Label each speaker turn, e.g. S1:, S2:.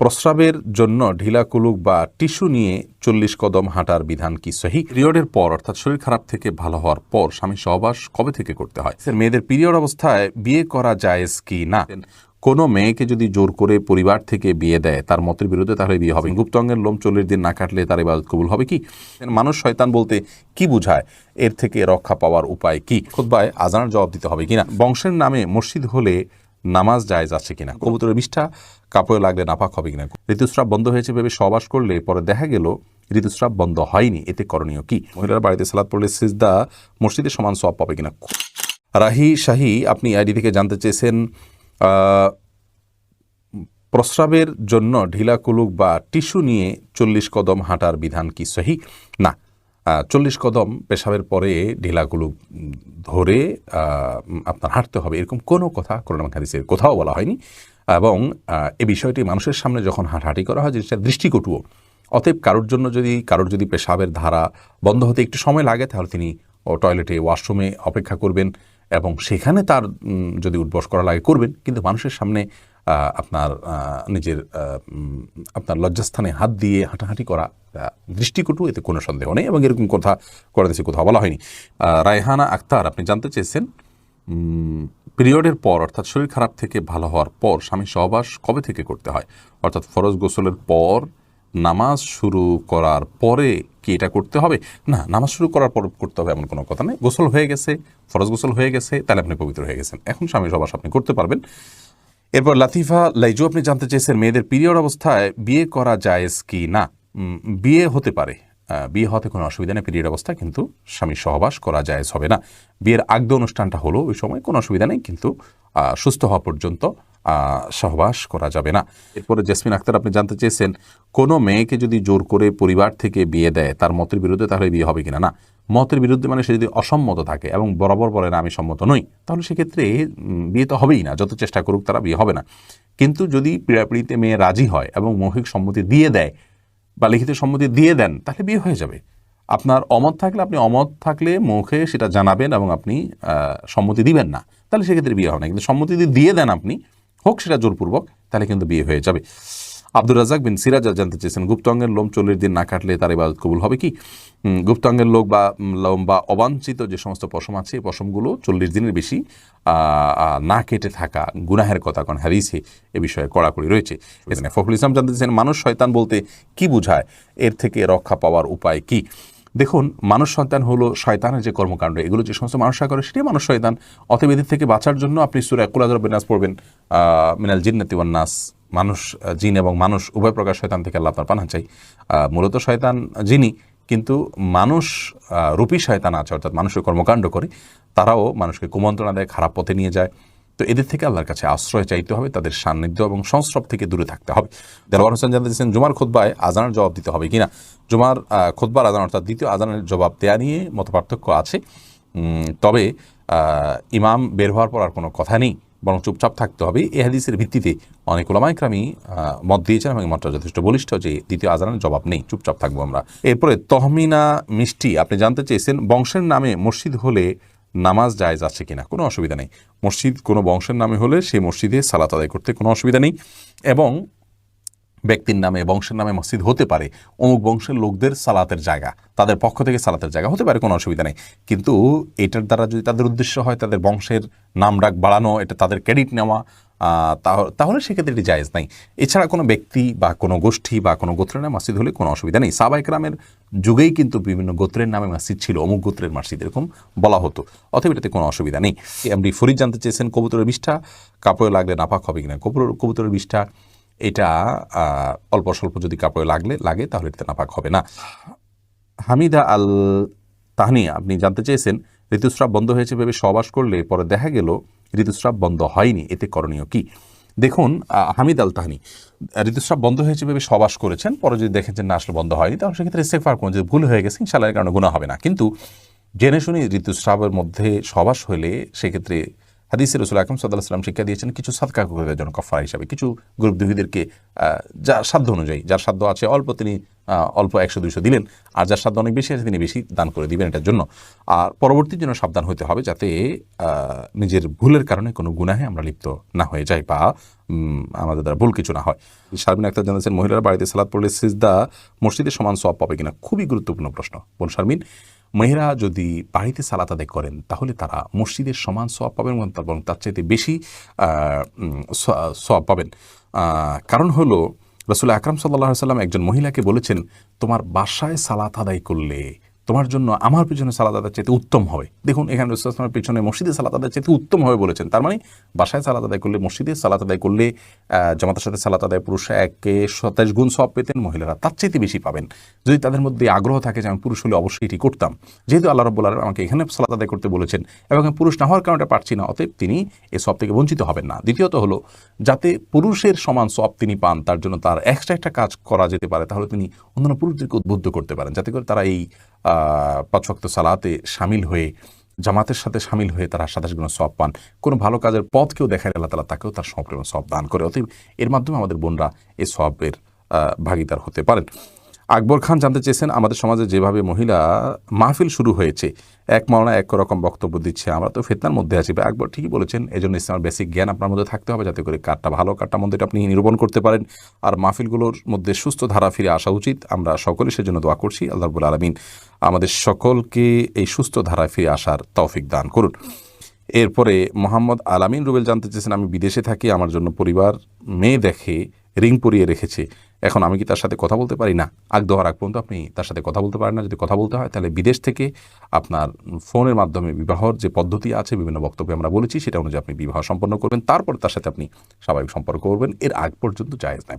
S1: প্রস্রাবের জন্য ঢিলা কুলুক বা টিস্যু নিয়ে চল্লিশ কদম হাঁটার বিধান কি সহি? পিরিয়ডের পর, অর্থাৎ শরীর খারাপ থেকে ভালো হওয়ার পর, স্বামী সহবাস কবে থেকে করতে হয়? মেয়েদের পিরিয়ড অবস্থায় বিয়ে করা জায়েজ কি না? কোনো মেয়েকে যদি জোর করে পরিবার থেকে বিয়ে দেয়, তার মতের বিরুদ্ধে তাহলে বিয়ে হবে। গুপ্তাঙ্গের লোম চল্লিশ দিন না কাটলে তার ইবাদত কবুল হবে কি? মানুষ শয়তান বলতে কি বুঝায়? এর থেকে রক্ষা পাওয়ার উপায় কি? খুদ্বায় আজানের জবাব দিতে হবে কিনা বংশের নামে মসজিদ হলে নামাজ জায়েজ আছে কিনা? কবুতরের বিষ্ঠা কাপড়ে লাগলে নাপাক হবে কিনা? ঋতুস্রাব বন্ধ হয়েছে ভেবে সবাস করলে পরে দেখা গেল ঋতুস্রাব বন্ধ হয়নি। এতে করণীয় কি? মহিলার বাড়িতে সালাদ পড়লে সিজদা মসজিদে সমান সব পাবে কিনা? রাহি শাহি, আপনি আইডি থেকে জানতে চেয়েছেন প্রস্রাবের জন্য ঢিলা কুলুক বা টিস্যু নিয়ে চল্লিশ কদম হাঁটার বিধান কি সহি? না। চল্লিশ কদম পেশাবের পরে ঢিলাগুলো ধরে আপনার হাঁটতে হবে, এরকম কোনো কথা করোনা হাদিসের কোথাও বলা হয়নি। এবং এ বিষয়টি মানুষের সামনে যখন হাঁটাহাঁটি করা হয় জিনিসটা দৃষ্টিকটুও। অতএব কারোর জন্য যদি, কারোর যদি পেশাবের ধারা বন্ধ হতে একটু সময় লাগে, তাহলে তিনি ও টয়লেটে, ওয়াশরুমে অপেক্ষা করবেন এবং সেখানে তার যদি উদ্বস করা লাগে, করবেন। কিন্তু মানুষের সামনে আপনার নিজের আপনার লজ্জাস্থানে হাত দিয়ে হাঁটাহাঁটি করা দৃষ্টিকটু, এতে কোনো সন্দেহ নেই এবং এরকম কথা করে দেশে কোথাও বলা হয়নি। রায়হানা আক্তার, আপনি জানতে চেয়েছেন পিরিয়ডের পর, অর্থাৎ শরীর খারাপ থেকে ভালো হওয়ার পর স্বামী সহবাস কবে থেকে করতে হয়? অর্থাৎ ফরজ গোসলের পর, নামাজ শুরু করার পরে কি এটা করতে হবে? না, নামাজ শুরু করার পর করতে হবে এমন কোনো কথা নেই। গোসল হয়ে গেছে, ফরজ গোসল হয়ে গেছে, তাহলে আপনি পবিত্র হয়ে গেছেন। এখন স্বামী সহবাস আপনি করতে পারবেন। এরপর লাতিফা, লাইজু, আপনি জানতে চেয়েছেন মেয়েদের পিরিয়ড অবস্থায় বিয়ে করা জায়েজ কি না? বিয়ে হতে পারে। বিয়ে হতে কোনো অসুবিধা নেই, পিরিয়ড অবস্থায় কিন্তু স্বামী সহবাস করা জায়েজ হবে না। বিয়ের আগদ অনুষ্ঠানটা হলো, ওই সময় কোনো অসুবিধা নেই, কিন্তু সুস্থ হওয়া পর্যন্ত সহবাস করা যাবে না। এরপরে জেসমিন আক্তার, আপনি জানতে চেয়েছেন, কোনো মেয়েকে যদি জোর করে পরিবার থেকে বিয়ে দেয়, তার মতের বিরুদ্ধে তাহলে বিয়ে হবে কিনা? না মতের বিরুদ্ধে মানে সে যদি অসম্মত থাকে এবং বরাবর বলে, না, আমি সম্মত নই, তাহলে সেক্ষেত্রে বিয়ে তো হবেই না, যত চেষ্টা করুক তারা বিয়ে হবে না। কিন্তু যদি পীড়াপিড়িতে মেয়ে রাজি হয় এবং মৌখিক সম্মতি দিয়ে দেয় বা লিখিত সম্মতি দিয়ে দেন, তাহলে বিয়ে হয়ে যাবে। আপনার অমত থাকলে, আপনি অমত থাকলে মুখে সেটা জানাবেন এবং আপনি সম্মতি দিবেন না, তাহলে সেক্ষেত্রে বিয়ে হবে না। কিন্তু সম্মতি যদি দিয়ে দেন আপনি, হোক সেটা জোরপূর্বক, তাহলে কিন্তু বিয়ে হয়ে যাবে। আব্দুর রাজাক বিন সিরাজ জানতে চেয়েছেন, গুপ্তাঙ্গের লোম চল্লিশ দিন না কাটলে তার ইবাদত কবুল হবে কি? গুপ্তাঙ্গের লোক বা লোম বা অবাঞ্ছিত যে সমস্ত পশম আছে, এই পশমগুলো চল্লিশ দিনের বেশি না কেটে থাকা গুনাহের কথা কারণ হারিসে এ বিষয়ে কড়াকড়ি রয়েছে। এখানে ফখরুল ইসলাম জানতে চেয়েছেন, মানুষ শয়তান বলতে কি বুঝায়? এর থেকে রক্ষা পাওয়ার উপায় কি? দেখুন, মানুষ সন্তান হলো শয়তানের যে কর্মকাণ্ড, এগুলো যে সমস্ত মানুষরা করে সেটাই মানুষ শয়তান। অতএব এদের থেকে বাঁচার জন্য আপনি সুরা কুলাদর বিনাস পড়বেন মিনাল জিন্নাতি নাস। মানুষ জিন এবং মানুষ, উভয় প্রকার শয়তান থেকে আল্লাহ আপনার পানা চাই। মূলত শয়তান জিনই, কিন্তু মানুষ রূপী শয়তান আছে, অর্থাৎ মানুষের কর্মকাণ্ড করে, তারাও মানুষকে কুমন্ত্রণা দেয়, খারাপ পথে নিয়ে যায়। তো এদের থেকে আল্লাহর কাছে আশ্রয় চাইতে হবে, তাদের সান্নিধ্য এবং সংস্রব থেকে দূরে থাকতে হবে। দেলওয়ার হোসেন জানতে চেয়েছেন জুমার খোদ্বায় আজানের জবাব দিতে হবে কিনা? জুমার খোদ্বার আজান, অর্থাৎ দ্বিতীয় আজানের জবাব দেয়া নিয়ে মত পার্থক্য আছে তবে ইমাম বের হওয়ার পর আর কোনো কথা নেই। বরং চুপচাপ থাকতে হবে। এ হাদিসের ভিত্তিতে অনেক ওলামাইক্রামী মত দিয়েছেন এবং মতটা যথেষ্ট বলিষ্ঠ যে দ্বিতীয় আজানের জবাব নেই। চুপচাপ থাকব আমরা। এরপরে তহমিনা মিষ্টি, আপনি জানতে চেয়েছেন বংশের নামে মসজিদ হলে নামাজ জায়জ আছে কিনা? কোনো অসুবিধা নেই। মসজিদ কোনো বংশের নামে হলে সেই মসজিদে সালাত আদায় করতে কোনো অসুবিধা নেই। এবং ব্যক্তির নামে, বংশের নামে মসজিদ হতে পারে। অমুক বংশের লোকদের সালাতের জায়গা, তাদের পক্ষ থেকে সালাতের জায়গা হতে পারে, কোনো অসুবিধা নেই। কিন্তু এটার দ্বারা যদি তাদের উদ্দেশ্য হয়, তাদের বংশের নাম ডাক বাড়ানো, এটা তাদের ক্রেডিট নেওয়া তাহলে সেক্ষেত্রে এটি জায়েজ নাই। এছাড়া কোনো ব্যক্তি বা কোনো গোষ্ঠী বা কোনো গোত্রের নামে মসজিদ হলে কোনো অসুবিধা নেই। সাবাইকরামের যুগেই কিন্তু বিভিন্ন গোত্রের নামে মসজিদ ছিল, অমুক গোত্রের মসজিদ এরকম বলা হতো। অতএব এটাতে কোনো অসুবিধা নেই। এমডি ফরিদ জানতে চেয়েছেন, কবুতরের বিষ্ঠা, কাপড়ে লাগলে নাপাক হবে কিনা? কবুতর, কবুতরের বিষ্ঠা এটা অল্প স্বল্প যদি কাপড়ে লাগলে, লাগে, তাহলে এটা নাপাক হবে না। হামিদা আল তাহনিয়া আপনি জানতে চেয়েছেন, ঋতুস্রাব বন্ধ হয়েছে ভেবে সহবাস করলে পরে দেখা গেল, ঋতুস্রাব বন্ধ হয়নি। এতে করণীয় কি? দেখুন হামিদ আল তাহানি ঋতুস্রাব বন্ধ হয়েছে ভেবে সহবাস করেছেন, পরে যদি দেখেছেন না, আসলে বন্ধ হয়নি, তাহলে সেক্ষেত্রে ইস্তেকফার করুন যদি ভুল হয়ে গেছে ইনশাল্লাহ এর কারণে গুণা হবে না। কিন্তু, জেনে শুনে ঋতুস্রাবের মধ্যে সহবাস হলে সেক্ষেত্রে হাদিসের রসুল আকরম সাল্লাহ শিক্ষা দিয়েছেন, কিছু সাদকা জন্য কফার হিসাবে, কিছু গরিব দুহিদেরকে যার সাধ্য অনুযায়ী, যার সাধ্য আছে অল্প তিনি অল্প একশো, দুইশো দিলেন, আর যার সাধ্য অনেক বেশি আছে তিনি বেশি দান করে দিবেন এটার জন্য। আর পরবর্তীর জন্য সাবধান হতে হবে যাতে নিজের ভুলের কারণে কোনো গুনাহে আমরা লিপ্ত না হয়ে যাই বা আমাদের দ্বারা ভুল কিছু না হয়। শারমিন আক্তার জানাচ্ছেন, মহিলারা বাড়িতে সালাদ পড়লে সিজদা মসজিদের সমান সব পাবে কিনা? খুবই গুরুত্বপূর্ণ প্রশ্ন। বোন শারমিন মেয়েরা যদি বাড়িতে সালাত আদায় করেন, তাহলে তারা মসজিদের সমান সব পাবেন এবং তার চাইতে বেশি সব পাবেন। কারণ হল, রসুল আকরাম সাল্লাহ সাল্লাম একজন মহিলাকে বলেছেন, তোমার বাসায় সালাত আদায় করলে তোমার জন্য আমার পিছনে সালাদ আদায় চাইতে উত্তম হবে। দেখুন, এখানে রসুলের পিছনে মসজিদে সালাত আদায় চাইতে উত্তম হবে বলেছেন। তার মানে বাসায় সালাত আদায় করলে মসজিদে সালাত আদায় করলে জামাতের সাথে সালাত আদায় পুরুষ একে সাতাশ গুণ সব পেতেন, মহিলারা তার চাইতে বেশি পাবেন। যদি তাদের মধ্যে আগ্রহ থাকে যে আমি পুরুষ হলে অবশ্যই এটি করতাম। যেহেতু আল্লাহ রব্বুল আলম আমাকে এখানে সালাত আদায় করতে বলেছেন এবং পুরুষ না হওয়ার কারণে পারছি না, অতএব তিনি এ সব থেকে বঞ্চিত হবেন না। দ্বিতীয়ত হলো, যাতে পুরুষের সমান সব তিনি পান, তার জন্য তার এক্সট্রা একটা কাজ করা যেতে পারে, তাহলে তিনি অন্যান্য পুরুষদেরকে উদ্বুদ্ধ করতে পারেন। যাতে করে তারা এই পাঁচক্ত সালাতে সামিল হয়ে, জামাতের সাথে সামিল হয়ে তারা সাতাশ গুণ সব পান। কোনো ভালো কাজের পথকেও দেখায় আল্লাহ তালা তাকেও তার সম্পূর্ণ সব দান করে। অতএব এর মাধ্যমে আমাদের বোনরা এই সবের ভাগিদার হতে পারেন। আকবর খান জানতে চেয়েছেন, আমাদের সমাজে যেভাবে মহিলা মাহফিল শুরু হয়েছে, এক মরনা এক রকম বক্তব্য দিচ্ছে, আমরা তো ফেতনার মধ্যে আছি। আকবর ঠিকই বলেছেন এই জন্য ইসলামের বেসিক জ্ঞান আপনার মধ্যে থাকতে হবে যাতে করে কারটা ভালো, কারটা এটা আপনি নিরূপণ করতে পারেন। আর মাহফিলগুলোর মধ্যে সুস্থ ধারা ফিরে আসা উচিত, আমরা সকলে সেজন্য দোয়া করছি, আল্লাহ রবুল আলমিন আমাদের সকলকে এই সুস্থ ধারায় ফিরে আসার তৌফিক দান করুন। এরপরে মোহাম্মদ আলামিন রুবেল জানতে চেয়েছেন, আমি বিদেশে থাকি, আমার জন্য পরিবার মেয়ে দেখে রিং পরিয়ে রেখেছে। এখন আমি কি তার সাথে কথা বলতে পারি? না। আগ দেওয়ার আগ পর্যন্ত আপনি তার সাথে কথা বলতে পারেন না। যদি কথা বলতে হয়, তাহলে বিদেশ থেকে আপনার ফোনের মাধ্যমে বিবাহর যে পদ্ধতি আছে, বিভিন্ন বক্তব্যে আমরা বলেছি, সেটা অনুযায়ী আপনি বিবাহ সম্পন্ন করবেন। তারপর তার সাথে আপনি স্বাভাবিক সম্পর্ক করবেন। এর আগ পর্যন্ত জায়েজ নাই।